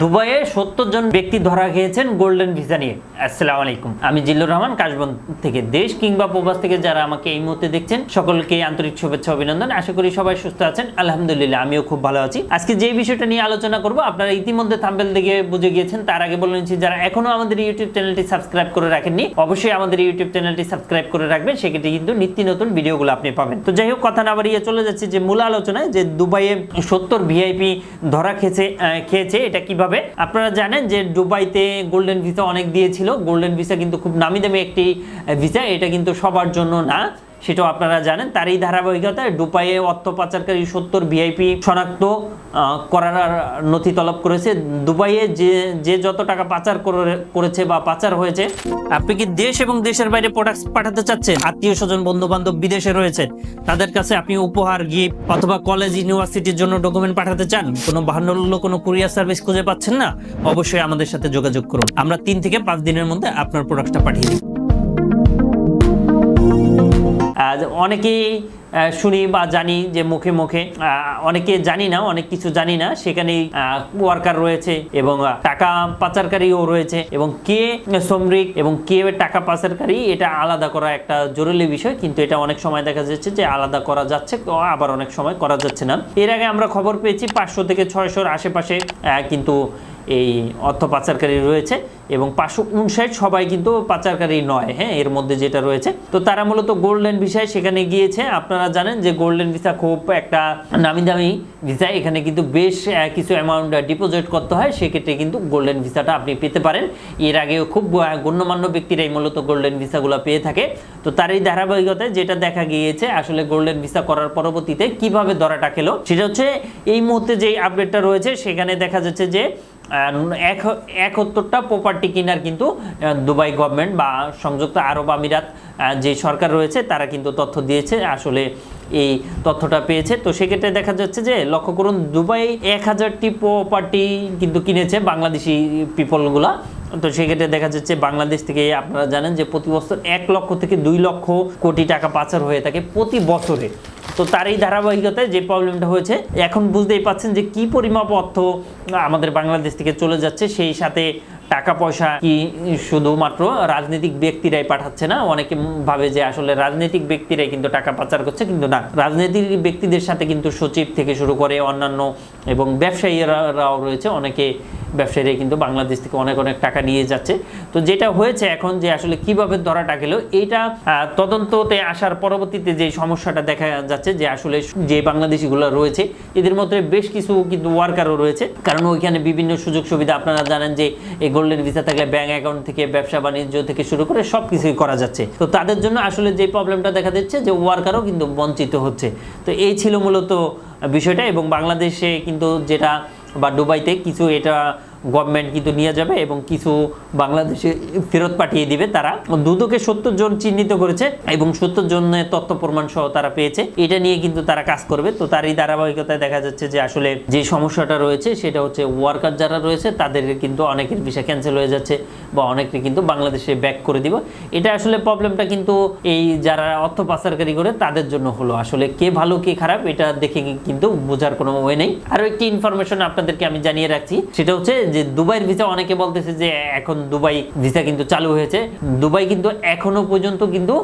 দুবাইয়ে সত্তর জন ব্যক্তি ধরা খেয়েছেন গোল্ডেন ভিসা নিয়ে। আসসালামু আলাইকুম। আমি জিল্লুর রহমান, কাশবন থেকে দেশ কিংবা প্রবাস থেকে যারা আমাকে এই মুহূর্তে দেখছেন, সকলকে আন্তরিক শুভেচ্ছা, অভিনন্দন। আশা করি সবাই সুস্থ আছেন। আলহামদুলিল্লাহ, আমিও খুব ভালো আছি। আজকে যে বিষয়টা নিয়ে আলোচনা করব, আপনারা ইতিমধ্যে থাম্বেল দেখে বুঝে গিয়েছেন। তার আগে বলে নিচ্ছি, যারা এখনও আমাদের ইউটিউব চ্যানেলটি সাবস্ক্রাইব করে রাখেননি, অবশ্যই আমাদের ইউটিউব চ্যানেলটি সাবস্ক্রাইব করে রাখবেন। সেক্ষেত্রে কিন্তু নিত্য নতুন ভিডিওগুলো আপনি পাবেন। তো যাই হোক, কথা না বাড়িয়ে চলে যাচ্ছে যে মূল আলোচনায় যে দুবাইয়ে সত্তর ভিআইপি ধরা খেয়েছে খেয়েছে, এটা কীভাবে আপনারা জানেন যে দুবাইতে গোল্ডেন ভিসা অনেক দিয়েছিল। গোল্ডেন ভিসা কিন্তু খুব নামি দামি একটি ভিসা এটা কিন্তু সবার জন্য না। সেটাও আপনারা জানেন। তারই ধারাবাহিকতায় দুবাইয়ে অর্থ পাচারকারী সত্তর ভিআইপি শনাক্ত করার নথি তলব করেছে। দুবাইয়ে যে যে যত টাকা পাচার করেছে বা পাচার হয়েছে, আপনি কি দেশ এবং দেশের বাইরে প্রোডাক্ট পাঠাতে চাচ্ছেন? আত্মীয় স্বজন বন্ধু বান্ধব বিদেশে রয়েছে। তাদের কাছে আপনি উপহার গিফট অথবা কলেজ ইউনিভার্সিটির জন্য ডকুমেন্ট পাঠাতে চান? কোনো বাহান্ন কোনো কুরিয়ার সার্ভিস খুঁজে পাচ্ছেন না? অবশ্যই আমাদের সাথে যোগাযোগ করুন। আমরা তিন থেকে পাঁচ দিনের মধ্যে আপনার প্রোডাক্টটা পাঠিয়ে দিই। অনেকেই শুনি বা জানি যে মুখে মুখে অনেকে জানি না, অনেক কিছু জানি না, সেখানেই ওয়ার্কার রয়েছে এবং টাকা পাচারকারীও রয়েছে এবং কে শ্রমিক এবং কে টাকা পাচারকারী, এটা আলাদা করা একটা জরুরি বিষয়, কিন্তু এটা অনেক সময় দেখা যাচ্ছে যে আলাদা করা যাচ্ছে, আবার অনেক সময় করা যাচ্ছে না। এর আগে আমরা খবর পেয়েছি পাঁচশো থেকে ছয়শোর আশেপাশে কিন্তু এই অর্থ পাচারকারী রয়েছে এবং পাঁচশো উনষাট সবাই কিন্তু পাচারকারী নয় হ্যাঁ এর মধ্যে যেটা রয়েছে। তো তারা মূলত গোল্ডেন ভিসায় সেখানে গিয়েছে। আপনারা জানেন যে গোল্ডেন ভিসা খুব একটা নামি দামি ভিসা এখানে কিন্তু বেশ কিছু অ্যামাউন্ট ডিপোজিট করতে হয়। সেক্ষেত্রে কিন্তু গোল্ডেন ভিসাটা আপনি পেতে পারেন। এর আগেও খুব গণ্যমান্য ব্যক্তিরাই মূলত গোল্ডেন ভিসাগুলো পেয়ে থাকে। তো তার এই ধারাবাহিকতায় যেটা দেখা গিয়েছে, আসলে গোল্ডেন ভিসা করার পরবর্তীতে কীভাবে ধরাটা খেলো, সেটা হচ্ছে এই মুহূর্তে যে আপডেটটা রয়েছে, সেখানে দেখা যাচ্ছে যে এক একহত্তরটা প্রপার্টি কেনার কিন্তু দুবাই গভর্নমেন্ট বা সংযুক্ত আরব আমিরাত যে সরকার রয়েছে, তারা কিন্তু তথ্য দিয়েছে, আসলে এই তথ্যটা পেয়েছে। তো সেক্ষেত্রে দেখা যাচ্ছে যে, লক্ষ্য করুন, দুবাই এক হাজারটি প্রপার্টি কিন্তু কিনেছে বাংলাদেশি পিপলগুলা তো সেক্ষেত্রে দেখা যাচ্ছে, বাংলাদেশ থেকে আপনারা জানেন যে প্রতি বছর এক লক্ষ থেকে দুই লক্ষ কোটি টাকা পাচার হয়ে থাকে প্রতি বছরে। তো তার এই ধারাবাহিকতায় যে প্রবলেমটা হয়েছে, এখন বুঝতেই পাচ্ছেন যে কি পরিমাপ অর্থ আমাদের বাংলাদেশ থেকে চলে যাচ্ছে, সেই সাথে টাকা পয়সা কি শুধুমাত্র রাজনৈতিক ব্যক্তিরাই পাঠাচ্ছে না? অনেকে ভাবে যে আসলে রাজনৈতিক ব্যক্তিরাই কিন্তু টাকা পাচার করছে, কিন্তু না। রাজনৈতিক ব্যক্তিদের সাথে কিন্তু সচিব থেকে শুরু করে অন্যান্য এবং ব্যবসায়ীরাও রয়েছে। অনেকে ব্যবসায়ীরা কিন্তু বাংলাদেশ থেকে অনেক অনেক টাকা নিয়ে যাচ্ছে। তো যেটা হয়েছে এখন যে আসলে কীভাবে ধরাটা গেল এইটা তদন্ততে আসার পরবর্তীতে যে সমস্যাটা দেখা যাচ্ছে যে আসলে যে বাংলাদেশিগুলো রয়েছে, এদের মধ্যে বেশ কিছু কিন্তু ওয়ার্কারও রয়েছে। কারণ ওইখানে বিভিন্ন সুযোগ সুবিধা আপনারা জানেন যে এই গোল্ডেন ভিসা থাকলে ব্যাংক অ্যাকাউন্ট থেকে, ব্যবসা বাণিজ্য থেকে শুরু করে সব কিছুই করা যাচ্ছে। তো তাদের জন্য আসলে যে প্রবলেমটা দেখা দিচ্ছে যে ওয়ার্কারও কিন্তু বঞ্চিত হচ্ছে। তো এই ছিল মূলত বিষয়টা এবং বাংলাদেশে কিন্তু যেটা বা দুবাইতে কিছু এটা গভর্নমেন্ট কিন্তু নিয়ে যাবে এবং কিছু বাংলাদেশে ফেরত পাঠিয়ে দিবে তারা। দুদকে সত্তর জন চিহ্নিত করেছে এবং সত্তর জনের তথ্য প্রমাণ সহ তারা পেয়েছে। এটা নিয়ে কিন্তু তারা কাজ করবে। তো তারই ধারাবাহিকতায় দেখা যাচ্ছে যে আসলে যে সমস্যাটা রয়েছে সেটা হচ্ছে ওয়ার্কার যারা রয়েছে তাদের কিন্তু অনেকের ভিসা ক্যান্সেল হয়ে যাচ্ছে বা অনেকে কিন্তু বাংলাদেশে ব্যাক করে দিব। এটা আসলে প্রবলেমটা কিন্তু এই যারা অর্থ পাচারকারী করে তাদের জন্য হলো। আসলে কে ভালো, কে খারাপ এটা দেখে কিন্তু বোঝার কোনো ওয়ে নেই। আরও একটি ইনফরমেশন আপনাদেরকে আমি জানিয়ে রাখছি। সেটা হচ্ছে যে দুবাইয়ের ভিসা অনেকে বলতেছে যে এখন দুবাই ভিসা কিন্তু চালু হয়েছে। দুবাই কিন্তু এখনও পর্যন্ত কিন্তু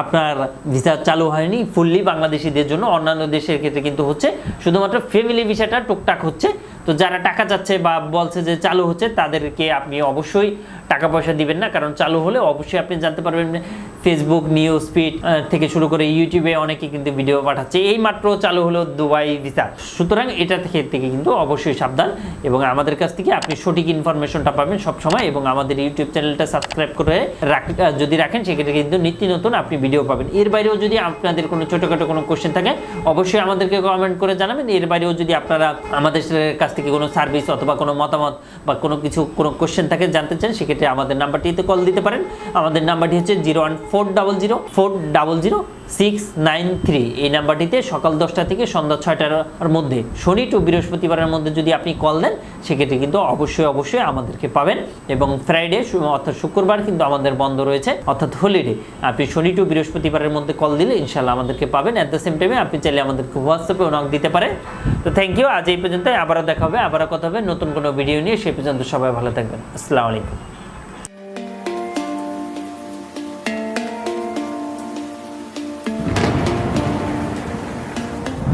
আপনার ভিসা চালু হয়নি ফুললি বাংলাদেশিদের জন্য। অন্যান্য দেশের ক্ষেত্রে কিন্তু হচ্ছে, শুধুমাত্র ফ্যামিলি ভিসাটা টুকটাক হচ্ছে। তো যারা টাকা চাচ্ছে বা বলছে যে চালু হচ্ছে, তাদেরকে আপনি অবশ্যই টাকা পয়সা দিবেন না, কারণ চালু হলে অবশ্যই আপনি জানতে পারবেন ফেসবুক নিউজ ফিড থেকে শুরু করে ইউটিউবে অনেকে কিন্তু ভিডিও পাঠাচ্ছে। এই মাত্র চালু হলো দুবাই ভিসা। সুতরাং এটা থেকে থেকে কিন্তু অবশ্যই সাবধান এবং আমাদের কাছ থেকে আপনি সঠিক ইনফরমেশনটা পাবেন সবসময় এবং আমাদের ইউটিউব চ্যানেলটা সাবস্ক্রাইব করে যদি রাখেন, সেক্ষেত্রে কিন্তু নিত্য নতুন আপনি ভিডিও পাবেন। এর বাইরেও যদি আপনাদের কোনো ছোটোখাটো কোনো কোশ্চেন থাকে, অবশ্যই আমাদেরকে কমেন্ট করে জানাবেন। এর বাইরেও যদি আপনারা আমাদের কাছ থেকে কোনো সার্ভিস অথবা কোনো মতামত বা কোনো কিছু, কোনো কোশ্চেন থাকে জানতে চান, সেক্ষেত্রে সেক্ষেত্রে আমাদের নাম্বারটিতে কল দিতে পারেন। আমাদের নাম্বারটি হচ্ছে zero one four double zero four double zero six nine three এই নাম্বারটিতে সকাল দশটা থেকে সন্ধ্যা ছয়টার মধ্যে, শনি টু বৃহস্পতিবারের মধ্যে যদি আপনি কল দেন, সেক্ষেত্রে কিন্তু অবশ্যই অবশ্যই আমাদেরকে পাবেন। এবং ফ্রাইডে অর্থাৎ শুক্রবার কিন্তু আমাদের বন্ধ রয়েছে, অর্থাৎ হলিডে আপনি শনি টু বৃহস্পতিবারের মধ্যে কল দিলে ইনশাল্লাহ আমাদেরকে পাবেন। অ্যাট দ্য সেম টাইমে আপনি চাইলে আমাদেরকে হোয়াটসঅ্যাপে নক দিতে পারেন। তো থ্যাংক ইউ আজ এই পর্যন্ত আবারও দেখা হবে, আবারও কথা হবে নতুন কোনো ভিডিও নিয়ে। সেই পর্যন্ত সবাই ভালো থাকবেন। আসসালামু আলাইকুম।